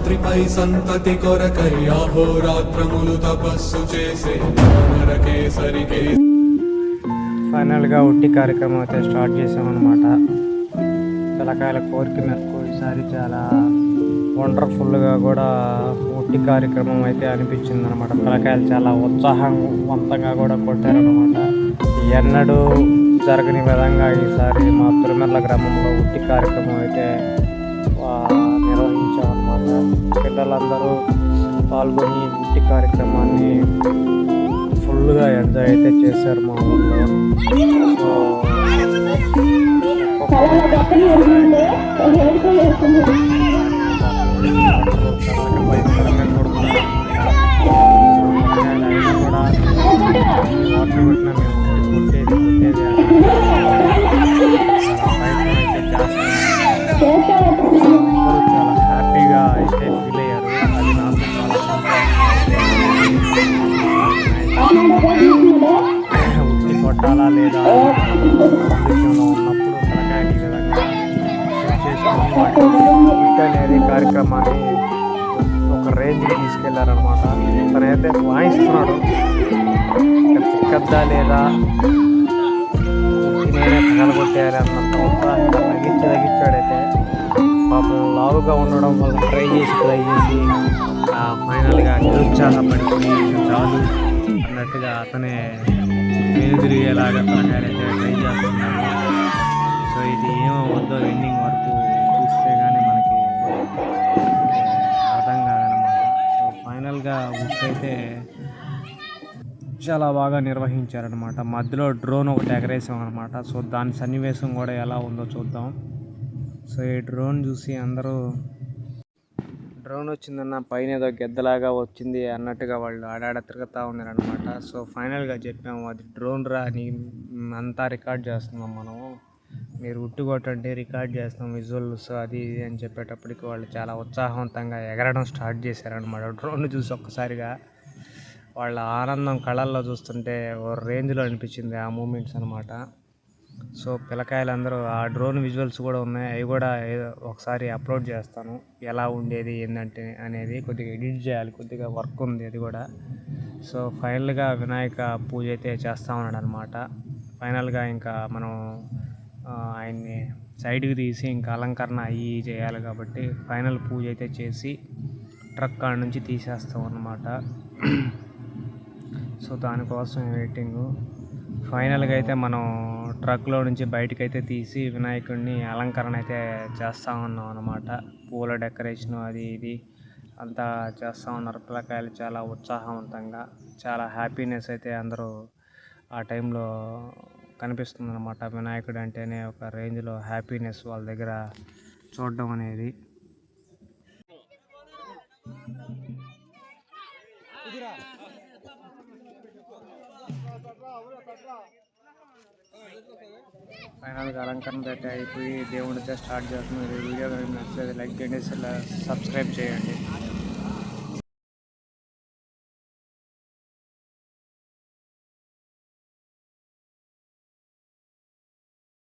రాత్రిపై సంతతి కొరకై అహోరాత్రములు తపస్సు చేసే నరకేసరికే ఫైనల్గా ఉట్టి కార్యక్రమం అయితే స్టార్ట్ చేసామన్నమాట పిల్లకాయల కోరిక మేరకు ఈసారి చాలా వండర్ఫుల్గా కూడా ఉట్టి కార్యక్రమం అయితే అనిపించింది అనమాట పిల్లకాయలు చాలా ఉత్సాహవంతంగా కూడా కొట్టారనమాట ఎన్నడూ జరగని విధంగా ఈసారి మా తిరుమల గ్రామంలో ఉట్టి కార్యక్రమం అయితే నిర్వహించామన్నమాట పిల్లలందరూ పాల్గొని ఉట్టి కార్యక్రమాన్ని ఫుల్గా ఎంజాయ్ అయితే చేశారు మా ఊళ్ళో. సో ఉట్టి లేదా పొజిషన్లో ఉన్నప్పుడు తలకాయని విధంగా సెట్ చేసుకొని వాటి అనేది కార్యక్రమాన్ని ఒక రేంజ్కి తీసుకెళ్ళారనమాట తనైతే వాయిస్తున్నాడు. చిక్కద్దా లేదా? నేనే పగలగొట్టేయాలి అన్నంత తగ్గించి తగ్గించాడైతే పాపం లావుగా ఉండడం వల్ల ట్రై చేసి ట్రై చేసి ఫైనల్గా నిరుత్సాహపడిపోయి ఇంకా చాలు అన్నట్టుగా అతనే వెను తిరిగేలాగా ట్రై సో ఇది ఏమవుద్దో ఎండింగ్ వరకు చూస్తే కానీ మనకి అర్థం కాదనమాట. సో ఫైనల్గా బుక్ అయితే చాలా బాగా నిర్వహించారనమాట. మధ్యలో డ్రోన్ ఒకటి ఎగరేసాం అనమాట సో దాని సన్నివేశం కూడా ఎలా ఉందో చూద్దాం. సో ఈ డ్రోన్ చూసి అందరూ డ్రోన్ వచ్చిందన్న పైన ఏదో గెద్దలాగా వచ్చింది అన్నట్టుగా వాళ్ళు ఆడాడ తిరుగుతూ ఉన్నారనమాట సో ఫైనల్గా చెప్పాము అది డ్రోన్ రా అని అంతా రికార్డ్ చేస్తున్నాం మనము. మీరు ఉట్టుకొట్టండి రికార్డ్ చేస్తాం విజువల్స్ అది ఇది అని చెప్పేటప్పటికి వాళ్ళు చాలా ఉత్సాహవంతంగా ఎగరడం స్టార్ట్ చేశారనమాట డ్రోన్ చూసి ఒక్కసారిగా వాళ్ళ ఆనందం కళల్లో చూస్తుంటే ఓ రేంజ్లో అనిపించింది ఆ మూమెంట్స్ అనమాట సో పిల్లకాయలు అందరూ ఆ డ్రోన్ విజువల్స్ కూడా ఉన్నాయి. అవి కూడా ఏదో ఒకసారి అప్లోడ్ చేస్తాను. ఎలా ఉండేది ఏంటంటే అనేది కొద్దిగా ఎడిట్ చేయాలి. కొద్దిగా వర్క్ ఉంది అది కూడా. సో ఫైనల్గా వినాయక పూజ అయితే చేస్తూ ఉన్నాడు అనమాట ఫైనల్గా ఇంకా మనం ఆయన్ని సైడ్కి తీసి ఇంకా అలంకరణ అయ్యి చేయాలి కాబట్టి ఫైనల్ పూజ అయితే చేసి ట్రక్ కాడ నుంచి తీసేస్తాం అన్నమాట. సో దానికోసం వెయిటింగ్ ఫైనల్గా అయితే మనం ట్రక్లో నుంచి బయటకు అయితే తీసి వినాయకుడిని అలంకరణ అయితే చేస్తూ ఉన్నాం అనమాట పూల డెకరేషన్ అది ఇది అంతా చేస్తూ ఉన్నారు. పిల్లకాయలు చాలా ఉత్సాహవంతంగా చాలా హ్యాపీనెస్ అయితే అందరూ ఆ టైంలో కనిపిస్తుంది అనమాట వినాయకుడు అంటేనే ఒక రేంజ్లో హ్యాపీనెస్ వాళ్ళ దగ్గర చూడడం అనేది. ఫైనల్గా అలంకరణ అయితే అయిపోయి దేవుడితో స్టార్ట్ చేస్తున్నాం. ఈ వీడియో నచ్చితే లైక్ చేయండి సబ్స్క్రైబ్ చేయండి.